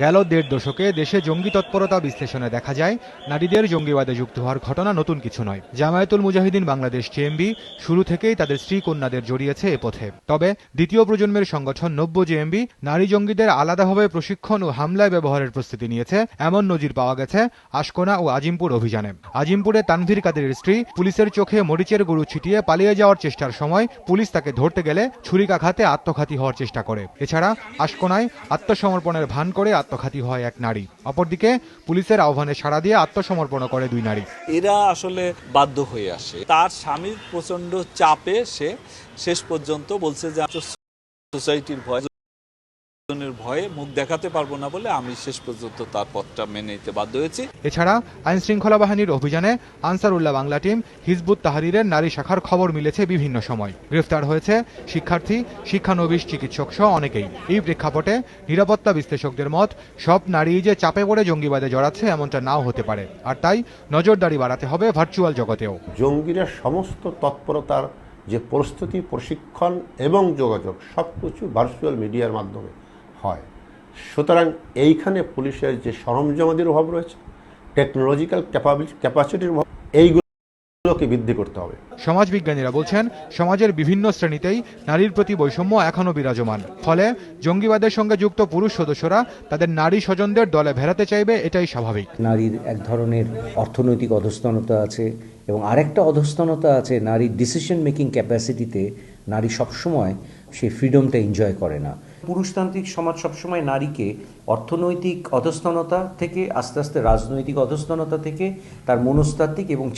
গেল দেড় দশকে দেশে জঙ্গি তৎপরতা বিশ্লেষণে দেখা যায়, নারীদের জঙ্গিবাদে যুক্ত হওয়ার ঘটনা নতুন কিছু নয়। জামায়াতুল মুজাহিদিন বাংলাদেশ জেএমবি শুরু থেকেই তাদের স্ত্রী কন্যাদের জড়িয়েছে এ পথে। তবে দ্বিতীয় প্রজন্মের সংগঠন নব্য জেএমবি নারী জঙ্গিদের আলাদাভাবে প্রশিক্ষণ ও হামলায় ব্যবহারের প্রস্তুতি নিয়েছে, এমন নজির পাওয়া গেছে আশকোনা ও আজিমপুর অভিযানে। আজিমপুরে তানভীর কাদের স্ত্রী পুলিশের চোখে মরিচের গরু ছিটিয়ে পালিয়ে যাওয়ার চেষ্টার সময় পুলিশ তাকে ধরতে গেলে ছুরিকাঘাতে আত্মঘাতী হওয়ার চেষ্টা করে। এছাড়া আশকোনায় আত্মসমর্পণের ভান করে আত্মঘাতী হয় এক নারী। অপরদিকে পুলিশের আহ্বানে সাড়া দিয়ে আত্মসমর্পণ করে দুই নারী। এরা আসলে বাধ্য হয়ে আসে। তার স্বামীর প্রচণ্ড চাপে সে শেষ পর্যন্ত বলছে যে সোসাইটির ভয় জনের ভয়ে মুখ দেখাতে পারব না বলে আমি শেষ পর্যন্ত তার পথটা মেনে নিতে বাধ্য হয়েছি। এছাড়া আইন শৃঙ্খলা বাহিনীর অভিযানে আনসারুল্লাহ বাংলা টিম হিজবুত তাহারিরের নারী শাখার খবর মিলেছে বিভিন্ন সময়। গ্রেফতার হয়েছে শিক্ষার্থী শিক্ষানবিশ চিকিৎসক সহ অনেকেই। এই প্রেক্ষাপটে নিরাপত্তা বিশ্লেষকদের মত সব নারী যে চাপে পড়ে জঙ্গিবাদে জড়াচ্ছে এমনটা নাও হতে পারে। আর তাই নজরদারি বাড়াতে হবে ভার্চুয়াল জগতেও। জঙ্গিরা সমস্ত তৎপরতার যে প্রস্তুতি প্রশিক্ষণ এবং যোগাযোগ সবকিছু ভার্চুয়াল মিডিয়ার মাধ্যমে। হয়। সুতরাং এইখানে পুলিশের যে সরঞ্জামাদির অভাব রয়েছে টেকনোলজিক্যাল ক্যাপাবিলিটি ক্যাপাসিটির অভাব এইগুলোকে বৃদ্ধি করতে হবে। সমাজবিজ্ঞানীরা বলছেন সমাজের বিভিন্ন শ্রেণীতেই নারীর প্রতি বৈষম্য এখনও বিরাজমান। ফলে জঙ্গিবাদের সঙ্গে যুক্ত পুরুষ সদস্যরা তাদের নারী স্বজনদের দলে ভেড়াতে চাইবে এটাই স্বাভাবিক। নারীর এক ধরনের অর্থনৈতিক অধস্তনতা আছে এবং আরেকটা অধস্তনতা আছে নারীর ডিসিশন মেকিং ক্যাপাসিটিতে নারী সবসময় সেই ফ্রিডমটা এনজয় করে না। পুরুষতান্ত্রিক সমাজ সবসময় নারীকে অর্থনৈতিক অধস্তনতা থেকে, আস্তে আস্তে রাজনৈতিক অধস্তনতা থেকে, তার মনস্তাত্ত্বিক এবং